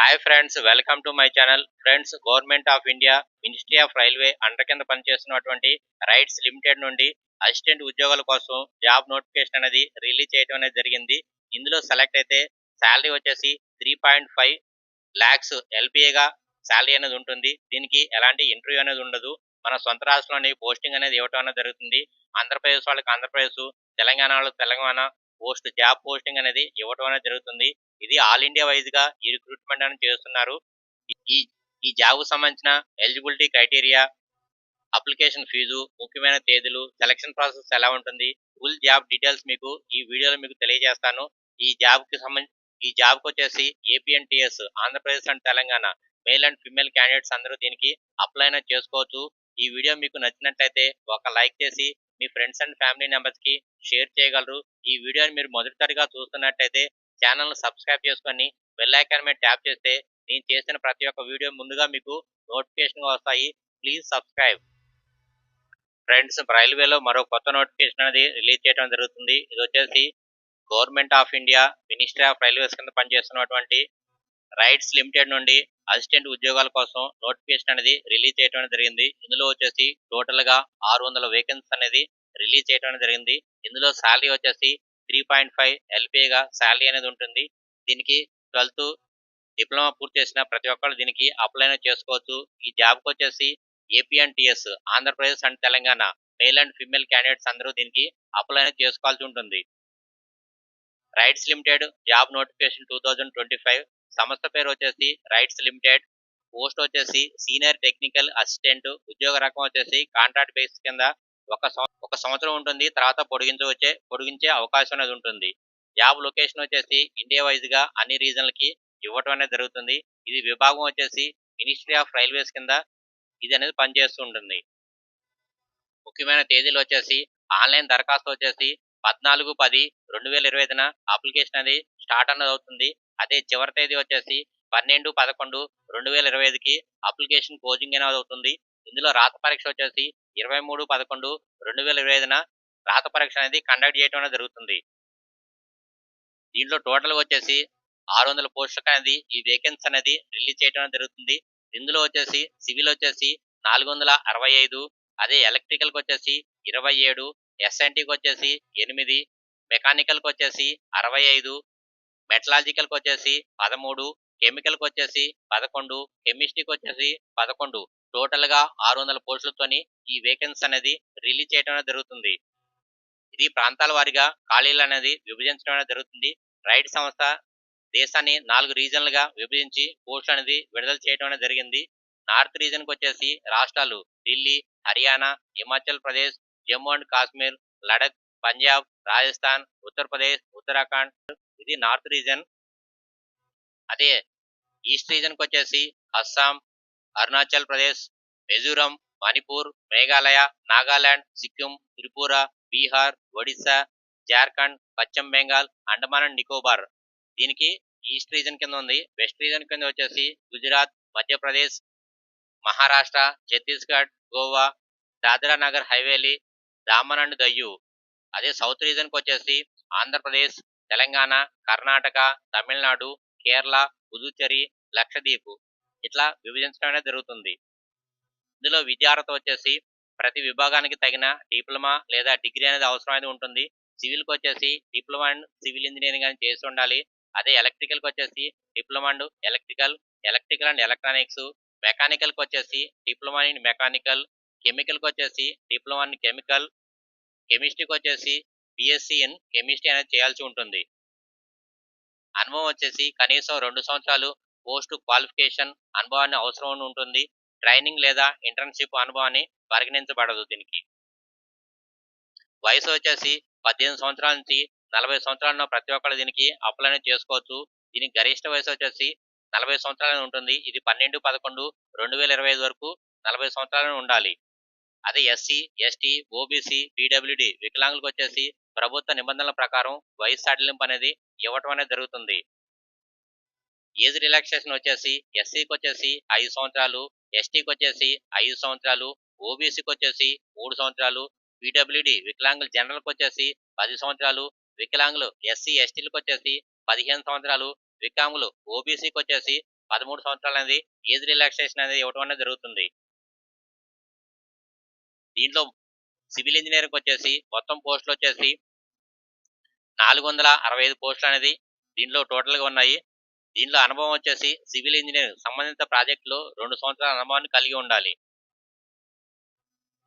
Hi friends welcome to my channel friends government of India ministry of railway under కింద పనిచేస్తున్నటువంటి rights limited నుండి assistant ఉద్యోగాల కోసం job notification అనేది release చేయడం అనేది జరిగింది. ఇందులో సెలెక్ట్ అయితే శాలరీ వచ్చేసి త్రీ పాయింట్ ఫైవ్ ల్యాక్స్ ఎల్పిఏగా శాలరీ అనేది ఉంటుంది. దీనికి ఎలాంటి ఇంటర్వ్యూ అనేది ఉండదు. మన సొంత రాష్ట్రంలోని పోస్టింగ్ అనేది ఇవ్వటం అనేది జరుగుతుంది. ఆంధ్రప్రదేశ్ వాళ్ళకి ఆంధ్రప్రదేశ్ తెలంగాణ వాళ్ళకి తెలంగాణ పోస్ట్ జాబ్ పోస్టింగ్ అనేది ఇవ్వటం అనేది జరుగుతుంది. ఇది ఆల్ ఇండియా వైజ్గా ఈ రిక్రూట్మెంట్ అని చేస్తున్నారు. ఈ ఈ జాబ్ సంబంధించిన ఎలిజిబిలిటీ క్రైటీరియా అప్లికేషన్ ఫీజు ముఖ్యమైన తేదీలు సెలక్షన్ ప్రాసెస్ ఎలా ఉంటుంది ఫుల్ జాబ్ డీటెయిల్స్ మీకు ఈ వీడియోలో మీకు తెలియజేస్తాను. ఈ జాబ్కి సంబంధించి ఈ జాబ్కి వచ్చేసి APNTS Andhra Pradesh and Telangana. Male and female candidates అందరూ దీనికి అప్లై చేసుకోవచ్చు. ఈ వీడియో మీకు నచ్చినట్లయితే ఒక లైక్ చేసి మీ ఫ్రెండ్స్ అండ్ ఫ్యామిలీ మెంబర్స్కి షేర్ చేయగలరు. ఈ వీడియోని మీరు మొదటిసారిగా చూస్తున్నట్టయితే ఛానల్ సబ్స్క్రైబ్ చేసుకొని బెల్ ఐకాన్ మీద ట్యాప్ చేస్తే నేను చేసిన ప్రతి ఒక్క వీడియో ముందుగా మీకు నోటిఫికేషన్ వస్తాయి. ప్లీజ్ సబ్స్క్రైబ్ ఫ్రెండ్స్ రైల్వేలో మరో కొత్త నోటిఫికేషన్ అనేది రిలీజ్ చేయడం జరుగుతుంది. ఇది వచ్చేసి government of India ministry of railways కింద పనిచేస్తున్నటువంటి రైట్స్ లిమిటెడ్ నుండి అసిస్టెంట్ ఉద్యోగాల కోసం నోటిఫికేషన్ అనేది రిలీజ్ చేయడం జరిగింది. ఇందులో వచ్చేసి టోటల్గా ఆరు వందల వేకెన్సీ అనేది రిలీజ్ చేయడం జరిగింది. ఇందులో శాలరీ వచ్చేసి త్రీ పాయింట్ ఫైవ్ ఎల్పిఏగా శాలరీ అనేది ఉంటుంది. దీనికి ట్వెల్త్ డిప్లొమా పూర్తి చేసిన ప్రతి ఒక్కరు దీనికి అప్లై అనేది చేసుకోవచ్చు. ఈ జాబ్కి వచ్చేసి APNTS Andhra Pradesh and Telangana male and female candidates అందరూ దీనికి అప్లై అనేది చేసుకోవాల్సి ఉంటుంది. RITES limited job notification two thousand twenty five సంస్థ పేరు వచ్చేసి రైట్స్ లిమిటెడ్. పోస్ట్ వచ్చేసి సీనియర్ టెక్నికల్ అసిస్టెంట్. ఉద్యోగ రకం వచ్చేసి కాంట్రాక్ట్ బేస్ కింద ఒక ఒక సంవత్సరం ఉంటుంది. తర్వాత పొడిగించవచ్చే పొడిగించే అవకాశం అనేది ఉంటుంది. జాబ్ లొకేషన్ వచ్చేసి ఇండియా వైజ్గా అన్ని రీజన్లకి ఇవ్వటం అనేది జరుగుతుంది. ఇది విభాగం వచ్చేసి మినిస్ట్రీ ఆఫ్ రైల్వేస్ కింద ఇది అనేది పనిచేస్తూ ఉంటుంది. ముఖ్యమైన తేదీలు వచ్చేసి ఆన్లైన్ దరఖాస్తు వచ్చేసి పద్నాలుగు పది రెండు వేల ఇరవై ఐదున అప్లికేషన్ అనేది స్టార్ట్ అనేది అవుతుంది. అదే చివరి తేదీ వచ్చేసి పన్నెండు పదకొండు రెండు వేల ఇరవై ఐదుకి అప్లికేషన్ కోచింగ్ అనేది అవుతుంది. ఇందులో రాత పరీక్ష వచ్చేసి ఇరవై మూడు పదకొండు రెండు వేల ఇరవై ఐదున రాత పరీక్ష అనేది కండక్ట్ చేయడం అనేది జరుగుతుంది. దీంట్లో టోటల్ వచ్చేసి ఆరు వందల పోస్టులకు అనేది ఈ వేకెన్సీ అనేది రిలీజ్ చేయడం అనేది జరుగుతుంది. ఇందులో వచ్చేసి సివిల్ వచ్చేసి నాలుగు వందల అరవై ఐదు అదే ఎలక్ట్రికల్కి వచ్చేసి ఇరవై ఏడు ఎస్ఎన్టీకి వచ్చేసి ఎనిమిది మెకానికల్కి వచ్చేసి అరవై ఐదు మెటలాజికల్కి వచ్చేసి పదమూడు కెమికల్కి వచ్చేసి పదకొండు కెమిస్ట్రీకి వచ్చేసి పదకొండు. టోటల్గా ఆరు వందల పోస్టులతోని ఈ వేకెన్సీ అనేది రిలీజ్ చేయడం అనేది జరుగుతుంది. ఇది ప్రాంతాల వారీగా ఖాళీలు అనేది విభజించడం అనేది జరుగుతుంది. రైట్ సంస్థ దేశాన్ని నాలుగు రీజన్లుగా విభజించి పోస్టులు అనేది విడుదల చేయడం అనేది జరిగింది. నార్త్ రీజన్కి వచ్చేసి రాష్ట్రాలు ఢిల్లీ హర్యానా హిమాచల్ ప్రదేశ్ జమ్మూ అండ్ కాశ్మీర్ లడక్ పంజాబ్ రాజస్థాన్ ఉత్తరప్రదేశ్ ఉత్తరాఖండ్ ఇది నార్త్ రీజన్ అదే ఈస్ట్ రీజన్కి వచ్చేసి అస్సాం అరుణాచల్ ప్రదేశ్ మిజోరం మణిపూర్ మేఘాలయ నాగాలాండ్ సిక్కిం త్రిపుర బీహార్ ఒడిశా జార్ఖండ్ పశ్చిమ బెంగాల్ అండమాన్ అండ్ నికోబార్. దీనికి ఈస్ట్ రీజన్ కింద ఉంది. వెస్ట్ రీజన్ కింద వచ్చేసి గుజరాత్ మధ్యప్రదేశ్ మహారాష్ట్ర ఛత్తీస్గఢ్ గోవా దాద్రా నగర్ హైవేలీ దామన్ అండ్ దయ్యు. అదే సౌత్ రీజన్కి వచ్చేసి ఆంధ్రప్రదేశ్ తెలంగాణ కర్ణాటక తమిళనాడు కేరళ పుదుచ్చేరి లక్షద్వీప్ ఇట్లా విభజించడం అనేది జరుగుతుంది. ఇందులో విద్యార్హత వచ్చేసి ప్రతి విభాగానికి తగిన డిప్లొమా లేదా డిగ్రీ అనేది అవసరమైనది ఉంటుంది. సివిల్కి వచ్చేసి డిప్లొమా అండ్ సివిల్ ఇంజనీరింగ్ అని చేసి ఉండాలి. అదే ఎలక్ట్రికల్కి వచ్చేసి diploma and electrical electrical and electronics మెకానికల్కి వచ్చేసి డిప్లొమా ఇన్ మెకానికల్ కెమికల్కి వచ్చేసి డిప్లొమా ఇన్ కెమికల్ కెమిస్ట్రీకి వచ్చేసి బిఎస్సి ఇన్ కెమిస్ట్రీ అనేది చేయాల్సి ఉంటుంది. అనుభవం వచ్చేసి కనీసం రెండు సంవత్సరాలు పోస్ట్ క్వాలిఫికేషన్ అనుభవాన్ని అవసరం ఉంటుంది. ట్రైనింగ్ లేదా ఇంటర్న్షిప్ అనుభవాన్ని పరిగణించబడదు దీనికి. వయసు వచ్చేసి పద్దెనిమిది సంవత్సరాల నుంచి నలభై సంవత్సరాలను ప్రతి ఒక్కరు దీనికి అప్లై చేసుకోవచ్చు. దీనికి గరిష్ట వయసు వచ్చేసి నలభై సంవత్సరాలు ఉంటుంది. ఇది పన్నెండు పదకొండు రెండు వేల ఇరవై ఐదు వరకు నలభై సంవత్సరాలు ఉండాలి. అదే ఎస్సీ ఎస్టీ ఓబీసీ పీడబ్ల్యూడి వికలాంగులకు వచ్చేసి ప్రభుత్వ నిబంధనల ప్రకారం వయసు సడలింపు అనేది ఇవ్వటం అనేది జరుగుతుంది. ఏజ్ రిలాక్సేషన్ వచ్చేసి ఎస్సీకి వచ్చేసి ఐదు సంవత్సరాలు ఎస్టీకి వచ్చేసి ఐదు సంవత్సరాలు ఓబీసీకి వచ్చేసి మూడు సంవత్సరాలు పీడబ్ల్యూడి వికలాంగుల జనరల్కి వచ్చేసి పది సంవత్సరాలు వికలాంగులు ఎస్సీ ఎస్టీలకు వచ్చేసి పదిహేను సంవత్సరాలు వికలాంగులు ఓబీసీకి వచ్చేసి పదమూడు సంవత్సరాలు అనేది ఏజ్ రిలాక్సేషన్ అనేది ఇవ్వడం అనేది జరుగుతుంది. దీంట్లో సివిల్ ఇంజనీరింగ్ వచ్చేసి మొత్తం పోస్టులు వచ్చేసి నాలుగు వందల అరవై ఐదు పోస్టులు అనేది దీనిలో టోటల్గా ఉన్నాయి. దీనిలో అనుభవం వచ్చేసి సివిల్ ఇంజనీరింగ్ సంబంధిత ప్రాజెక్టులు రెండు సంవత్సరాల అనుభవాన్ని కలిగి ఉండాలి.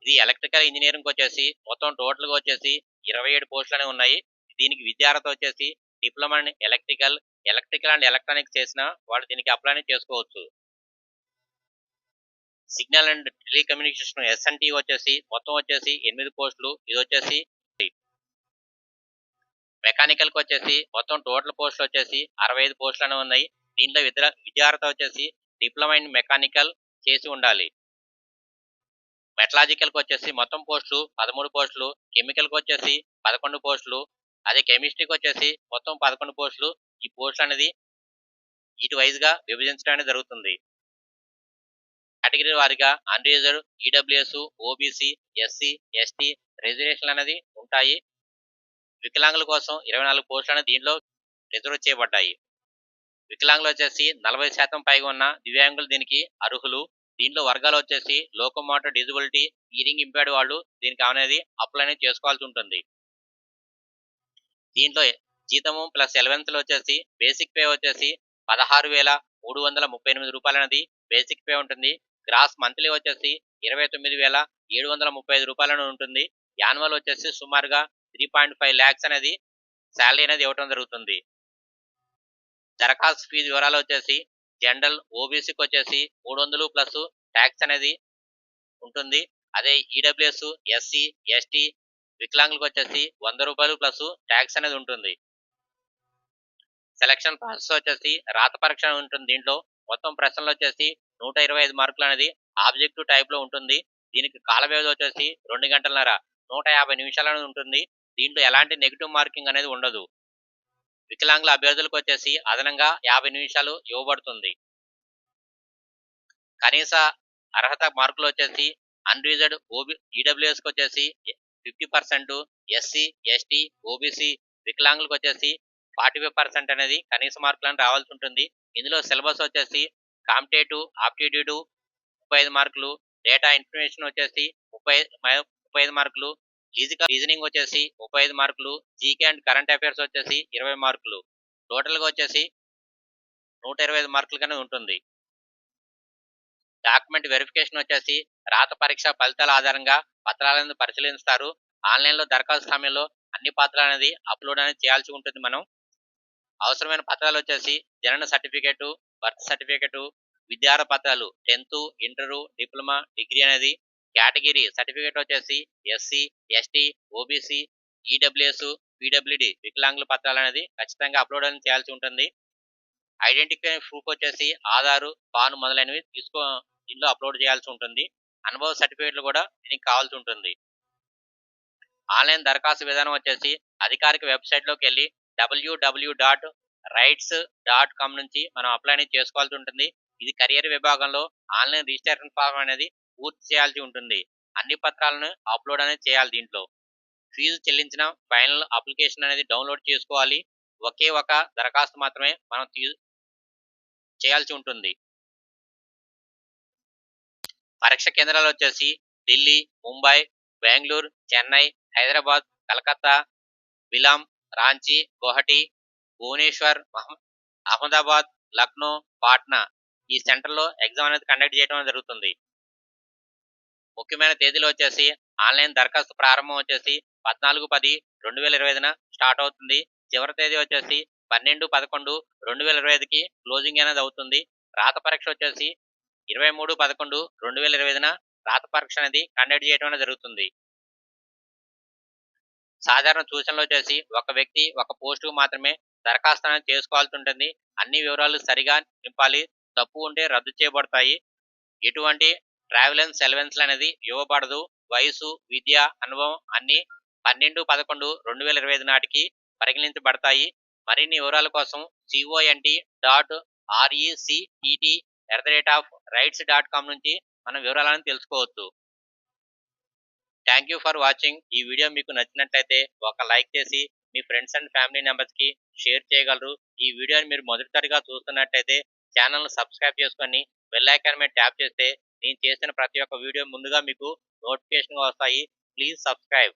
ఇది ఎలక్ట్రికల్ ఇంజనీరింగ్ వచ్చేసి మొత్తం టోటల్గా వచ్చేసి ఇరవై ఏడు పోస్టులు అనేవి ఉన్నాయి. దీనికి విద్యార్హత వచ్చేసి diploma in electrical electrical and electronics చేసిన వాళ్ళు దీనికి అప్లై చేసుకోవచ్చు. సిగ్నల్ అండ్ టెలికమ్యూనికేషన్ ఎస్ఎన్టీ వచ్చేసి మొత్తం వచ్చేసి ఎనిమిది పోస్టులు. ఇది వచ్చేసి మెకానికల్కి వచ్చేసి మొత్తం టోటల్ పోస్టులు వచ్చేసి అరవై ఐదు పోస్టులు అనేవి ఉన్నాయి. దీంట్లో విద్య విద్యార్థి వచ్చేసి డిప్లొమా ఇన్ మెకానికల్ చేసి ఉండాలి. మెటలాజికల్కి వచ్చేసి మొత్తం పోస్టులు పదమూడు పోస్టులు. కెమికల్కి వచ్చేసి పదకొండు పోస్టులు. అదే కెమిస్ట్రీకి వచ్చేసి మొత్తం పదకొండు పోస్టులు. ఈ పోస్టులు అనేది ఇటు వైజ్గా విభజించడం అనేది జరుగుతుంది. కేటగిరీ వారిగా unreserved EWS OBC SC ST రిజర్వేషన్లు అనేది ఉంటాయి. వికలాంగుల కోసం ఇరవై నాలుగు పోస్టులను దీనిలో రిజర్వ్ చేయబడ్డాయి. వికలాంగులు వచ్చేసి నలభై శాతం పైగా ఉన్న దివ్యాంగులు దీనికి అర్హులు. దీనిలో వర్గాలు వచ్చేసి లోకోమోటర్ డిజబిలిటీ హీరింగ్ ఇంపేర్డ్ వాళ్ళు దీనికి అనేది అప్లైనే చేసుకోవాల్సి ఉంటుంది. దీంట్లో జీతము ప్లస్ ఎలవెన్స్లు వచ్చేసి బేసిక్ పే వచ్చేసి పదహారు వేల మూడు వందల ముప్పై ఎనిమిది రూపాయలు అనేది బేసిక్ పే ఉంటుంది. గ్రాస్ మంత్లీ వచ్చేసి ఇరవై తొమ్మిది వేల ఏడు వందల ముప్పై ఐదు రూపాయలను ఉంటుంది. యాన్యువల్ వచ్చేసి సుమారుగా త్రీ పాయింట్ ఫైవ్ ల్యాక్స్ అనేది శాలరీ అనేది ఇవ్వటం జరుగుతుంది. దరఖాస్తు ఫీజు వివరాలు వచ్చేసి జనరల్ ఓబీసీకి వచ్చేసి మూడు వందలు ప్లస్ ట్యాక్స్ అనేది ఉంటుంది. అదే ఈడబ్ల్యూఎస్ ఎస్సీ ఎస్టీ వికలాంగులకు వచ్చేసి వంద రూపాయలు ప్లస్ ట్యాక్స్ అనేది ఉంటుంది. సెలక్షన్ ప్రాసెస్ వచ్చేసి రాత పరీక్ష ఉంటుంది దీంట్లో. మొత్తం ప్రశ్నలు వచ్చేసి నూట ఇరవై ఐదు మార్కులు అనేది ఆబ్జెక్టివ్ టైప్లో ఉంటుంది. దీనికి కాల వ్యవధి వచ్చేసి రెండు గంటలన్నర నూట యాభై నిమిషాలు అనేది ఉంటుంది. దీంట్లో ఎలాంటి నెగిటివ్ మార్కింగ్ అనేది ఉండదు. వికలాంగుల అభ్యర్థులకు వచ్చేసి అదనంగా యాభై నిమిషాలు ఇవ్వబడుతుంది. కనీస అర్హత మార్కులు వచ్చేసి అన్రిజర్డ్ ఓబీ ఈడబ్ల్యూఎస్కి వచ్చేసి fifty percent SC ST OBC వికలాంగులకు వచ్చేసి ఫార్టీ ఫైవ్ పర్సెంట్ అనేది కనీస మార్కులను రావాల్సి ఉంటుంది. ఇందులో సిలబస్ వచ్చేసి కాంపిటేటివ్ ఆప్టిట్యూడ్ ముప్పై ఐదు మార్కులు డేటా ఇన్ఫర్మేషన్ వచ్చేసి ముప్పై ముప్పై ఐదు మార్కులు ఫిజికల్ రీజనింగ్ వచ్చేసి ముప్పై ఐదు మార్కులు జీకే అండ్ కరెంట్ అఫైర్స్ వచ్చేసి ఇరవై మార్కులు. టోటల్గా వచ్చేసి నూట ఇరవై ఐదు మార్కులుగానే ఉంటుంది. డాక్యుమెంట్ వెరిఫికేషన్ వచ్చేసి రాత పరీక్ష ఫలితాల ఆధారంగా పత్రాలను పరిశీలిస్తారు. ఆన్లైన్లో దరఖాస్తు సమయంలో అన్ని పత్రాలు అనేది అప్లోడ్ అనేది చేయాల్సి ఉంటుంది మనం. అవసరమైన పత్రాలు వచ్చేసి జనన సర్టిఫికేటు బర్త్ సర్టిఫికేటు విద్యార్థి పత్రాలు టెన్త్ ఇంటరు డిప్లొమా డిగ్రీ అనేది కేటగిరీ సర్టిఫికేట్ వచ్చేసి SC ST OBC EWS PWD వికలాంగుల పత్రాలు అనేది ఖచ్చితంగా అప్లోడ్ అనేది చేయాల్సి ఉంటుంది. ఐడెంటిఫై ప్రూఫ్ వచ్చేసి ఆధారు పాన్ మొదలైనవి తీసుకో దీనిలో అప్లోడ్ చేయాల్సి ఉంటుంది. అనుభవ సర్టిఫికేట్లు కూడా దీనికి కావాల్సి ఉంటుంది. ఆన్లైన్ దరఖాస్తు విధానం వచ్చేసి అధికారిక వెబ్సైట్లోకి వెళ్ళి WWW dot RITES dot com నుంచి మనం అప్లై అనేది చేసుకోవాల్సి ఉంటుంది. ఇది కెరియర్ విభాగంలో ఆన్లైన్ రిజిస్ట్రేషన్ ఫామ్ అనేది పూర్తి చేయాల్సి ఉంటుంది. అన్ని పత్రాలను అప్లోడ్ అనేది చేయాలి దీంట్లో. ఫీజు చెల్లించిన ఫైనల్ అప్లికేషన్ అనేది డౌన్లోడ్ చేసుకోవాలి. ఒకే ఒక దరఖాస్తు మాత్రమే మనం తీ చేయాల్సి ఉంటుంది. పరీక్ష కేంద్రాలు వచ్చేసి ఢిల్లీ ముంబై బెంగళూరు చెన్నై హైదరాబాద్ కలకత్తా విలాం రాంచీ గువాహటి భువనేశ్వర్ అహ్మదాబాద్ లక్నో పాట్నా ఈ సెంటర్లో ఎగ్జామ్ అనేది కండక్ట్ చేయడం జరుగుతుంది. ముఖ్యమైన తేదీలు వచ్చేసి ఆన్లైన్ దరఖాస్తు ప్రారంభం వచ్చేసి పద్నాలుగు పది రెండు వేల ఇరవై ఐదున స్టార్ట్ అవుతుంది. చివరి తేదీ వచ్చేసి పన్నెండు పదకొండు రెండు వేల ఇరవై ఐదుకి క్లోజింగ్ అనేది అవుతుంది. రాత పరీక్ష వచ్చేసి ఇరవై మూడు పదకొండు రెండు వేల ఇరవై ఐదున రాత పరీక్ష అనేది కండక్ట్ చేయడం అనేది జరుగుతుంది. సాధారణ సూచనలు వచ్చేసి ఒక వ్యక్తి ఒక పోస్టుకు మాత్రమే దరఖాస్తు అనేది చేసుకోవాల్సి ఉంటుంది. అన్ని వివరాలు సరిగా నింపాలి. తప్పు ఉంటే రద్దు చేయబడతాయి. ఎటువంటి ట్రావెలెన్స్ సెలవెన్స్లు అనేది ఇవ్వబడదు. వయసు విద్య అనుభవం అన్ని పన్నెండు పదకొండు రెండు వేల ఇరవై ఐదు నాటికి పరిగణించబడతాయి. మరిన్ని వివరాల కోసం C O N T dot R E C E T at the rate of RITES dot com నుంచి మనం వివరాలను తెలుసుకోవచ్చు. థ్యాంక్ యూ ఫర్ వాచింగ్ ఈ వీడియో మీకు నచ్చినట్లయితే ఒక లైక్ చేసి మీ ఫ్రెండ్స్ అండ్ ఫ్యామిలీ మెంబర్స్కి షేర్ చేయగలరు. ఈ వీడియోని మీరు మొదటిసారిగా చూస్తున్నట్టయితే ఛానల్ను సబ్స్క్రైబ్ చేసుకొని బెల్ ఐకాన్ మీద ట్యాప్ చేస్తే నేను చేసిన ప్రతి ఒక్క వీడియో ముందుగా మీకు నోటిఫికేషన్ వస్తాయి. Please subscribe